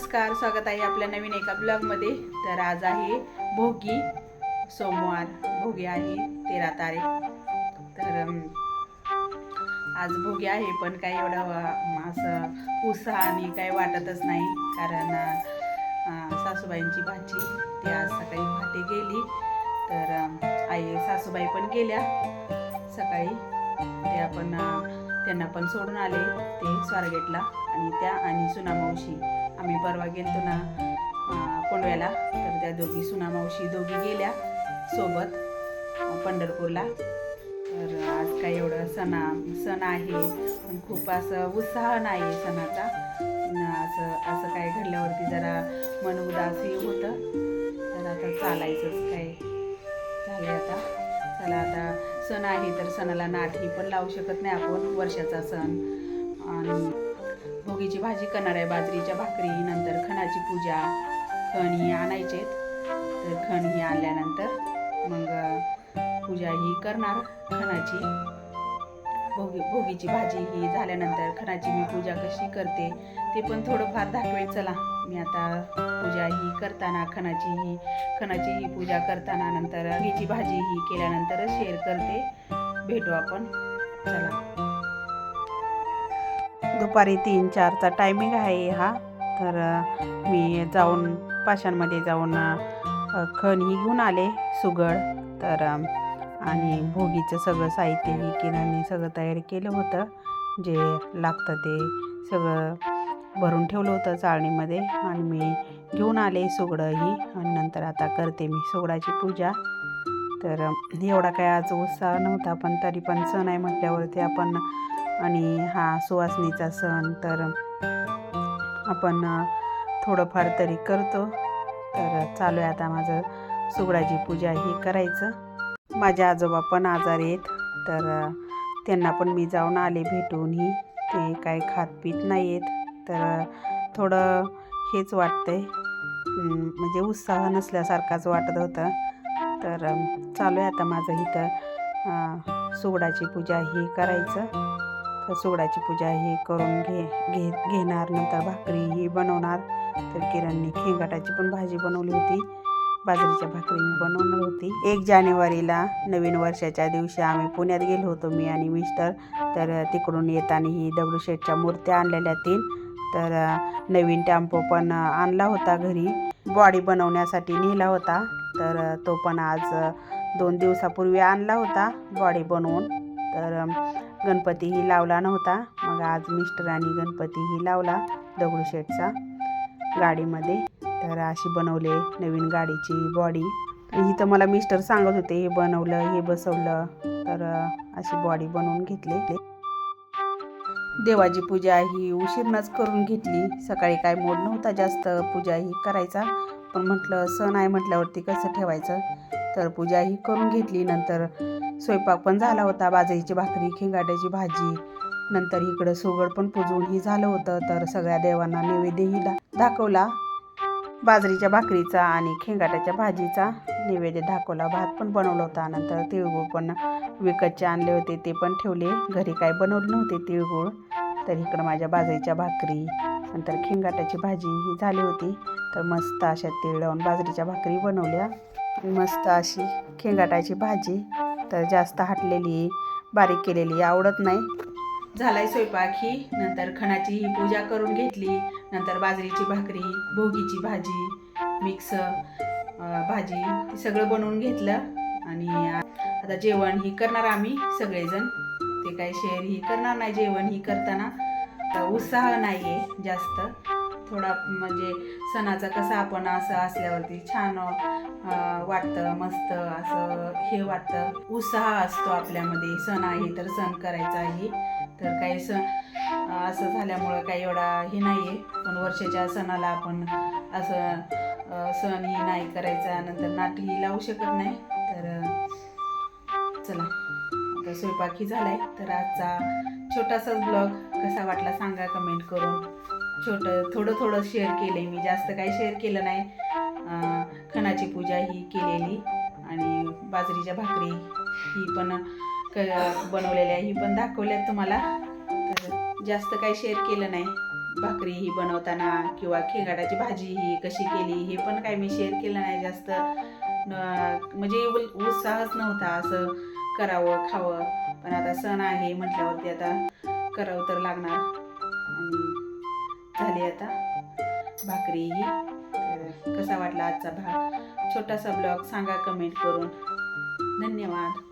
नमस्कार स्वागत आहे आपल्या नवीन एका ब्लॉगमध्ये. तर आज आहे भोगी सोमवार. भोगी आहे तेरा तारीख. तर आज भोगी आहे पण काही एवढं असं उत्साहाने काही वाटतच नाही. कारण सासूबाईंची भाजी ती आज सकाळी भाटी गेली. तर आई सासूबाई पण गेल्या सकाळी. ते आपण त्यांना पण सोडून आले ते स्वारगेटला. आणि त्या आणि सुनामावशी आम्ही परवा गेलतो ना कोंडव्याला. तर त्या दोघी सुना मावशी दोघी गेल्या सोबत पंढरपूरला. तर आज काय एवढं सणा सण आहे पण खूप असं उत्साह नाही सणाचा. असं असं काय घडल्यावरती जरा मन उदासही होतं. तर आता चालायचंच काय? झालं आता. चला आता सण आहे तर सणाला नाठी पण लावू शकत नाही आपण वर्षाचा सण. आणि मुगीची भाजी करणार आहे बाजरीच्या भाकरी नंतर खणाची पूजा खण ही आणायचेत तर खण ही आणल्यानंतर मग पूजा ही करणार खणाची. भोगी भोगीची भाजी ही झाल्यानंतर खणाची मी पूजा कशी करते ते पण थोडंफार दाखवेल. चला मी आता पूजा ही करताना खणाची ही खणाची ही पूजा करताना नंतर भोगीची भाजी ही केल्यानंतर शेअर करते. भेटू आपण. चला. दुपारी तीन चारचा टायमिंग आहे हा. तर मी जाऊन पाशांमध्ये जाऊन खण ही घेऊन आले सुगड. तर आणि भोगीचं सगळं साहित्य ही किराणी सगळं तयारी केलं होतं. जे लागतं ते सगळं भरून ठेवलं होतं चाळणीमध्ये. आणि मी घेऊन आले सुगडं ही आणि नंतर आता करते मी सुगडाची पूजा. तर एवढा काय आज उत्साह नव्हता पण तरी पण सण आहे म्हटल्यावरती आपण आणि हा सुवासनीचा सण तर आपण थोडंफार तरी करतो. तर चालू आहे आता माझं सुगडाची पूजा ही करायचं. माझे आजोबा पण आजार आहेत. तर त्यांना पण मी जाऊन आले भेटूनही. ते काय खात पीत नाही आहेत तर थोडं हेच वाटतंय. म्हणजे उत्साह नसल्यासारखाच वाटत होतं. तर चालू आहे आता माझं इथं सुगडाची पूजा ही करायचं. सुगडाची पूजा ही करून घे घे घेणार. नंतर भाकरी ही बनवणार. तर किरणने खेंगाटाची पण भाजी बनवली होती. बाजरीच्या भाकरी मी बनवणार होती. एक जानेवारीला नवीन वर्षाच्या दिवशी आम्ही पुण्यात गेलो होतो मी आणि मिस्टर. तर तिकडून येताना ही दगडूशेठच्या मूर्त्या आणलेल्या तीन. तर नवीन टॅम्पो पण आणला होता घरी. बॉडी बनवण्यासाठी नेला होता. तर तो पण आज दोन दिवसापूर्वी आणला होता बॉडी बनवून. तर गणपतीही लावला नव्हता. मग आज मिस्टरांनी गणपतीही लावला दगडूशेठचा गाडीमध्ये. तर अशी बनवले नवीन गाडीची बॉडी इथं मला मिस्टर सांगत होते हे बनवलं हे बसवलं. तर अशी बॉडी बनवून घेतली. देवाची पूजा ही उशीरनंच करून घेतली. सकाळी काय मोड नव्हता जास्त पूजा ही करायचा. पण म्हटलं सण आहे म्हटल्यावरती कसं ठेवायचं? तर पूजा ही करून घेतली. नंतर स्वयंपाक पण झाला होता. बाजरीची भाकरी खिंगाट्याची भाजी. नंतर इकडं सुगड पण पुजवून ही झालं होतं. तर सगळ्या देवांना नैवेद्यही दा दाखवला. बाजरीच्या भाकरीचा आणि खेंगाट्याच्या भाजीचा नैवेद्य दाखवला. भात पण बनवला होता. नंतर तिळगुळ पण विकतचे आणले होते. ते पण ठेवले. घरी काय बनवले नव्हते तिळगुळ. तर इकडं माझ्या बाजरीच्या भाकरी नंतर खेंगाट्याची भाजी ही झाली होती. तर मस्त अशा तीळ लावून बाजरीच्या भाकरी बनवल्या. मस्त अशी खेंगाटाची भाजी. तर जास्त हाटलेली बारीक केलेली आवडत नाही. झालाय स्वयंपाक ही. नंतर खणाची ही पूजा करून घेतली. नंतर बाजरीची भाकरी भोगीची भाजी मिक्स भाजी सगळं बनवून घेतलं. आणि आता जेवण ही करणार आम्ही सगळेजण. ते काय शेअर ही करणार नाही जेवण ही करताना. तर उत्साह नाही आहे जास्त. थोडा म्हणजे सणाचा कसा आपण असं असल्यावरती छान वाटतं मस्त असं हे वाटतं. उत्साह असतो आपल्यामध्ये. सण आहे तर सण करायचा आहे. तर काही सण असं झाल्यामुळं काही एवढा हे नाही आहे पण वर्षाच्या सणाला आपण असं सण ही नाही करायचा. नंतर नाटही लावू शकत नाही. तर चला. आता स्वयंपाक ही आहे तर आजचा छोटासाच ब्लॉग कसा वाटला सांगा कमेंट करून. छोटं थोडं थोडं शेअर केलं आहे मी. जास्त काही शेअर केलं नाही. खणाची पूजा ही केलेली आणि बाजरीच्या भाकरी ही पण क बनवलेल्या ही पण दाखवल्यात तुम्हाला. तर जास्त काही शेअर केलं नाही. भाकरी ही बनवताना किंवा खेगाडाची भाजी ही कशी केली हे पण काय मी शेअर केलं नाही जास्त. म्हणजे उत्साहच नव्हता असं करावं खावं. पण आता सण आहे म्हटल्यावरती आता करावं तर लागणार. भाकरीही कसा वाटला आजचा भाग छोटासा ब्लॉग सांगा कमेंट करून. धन्यवाद.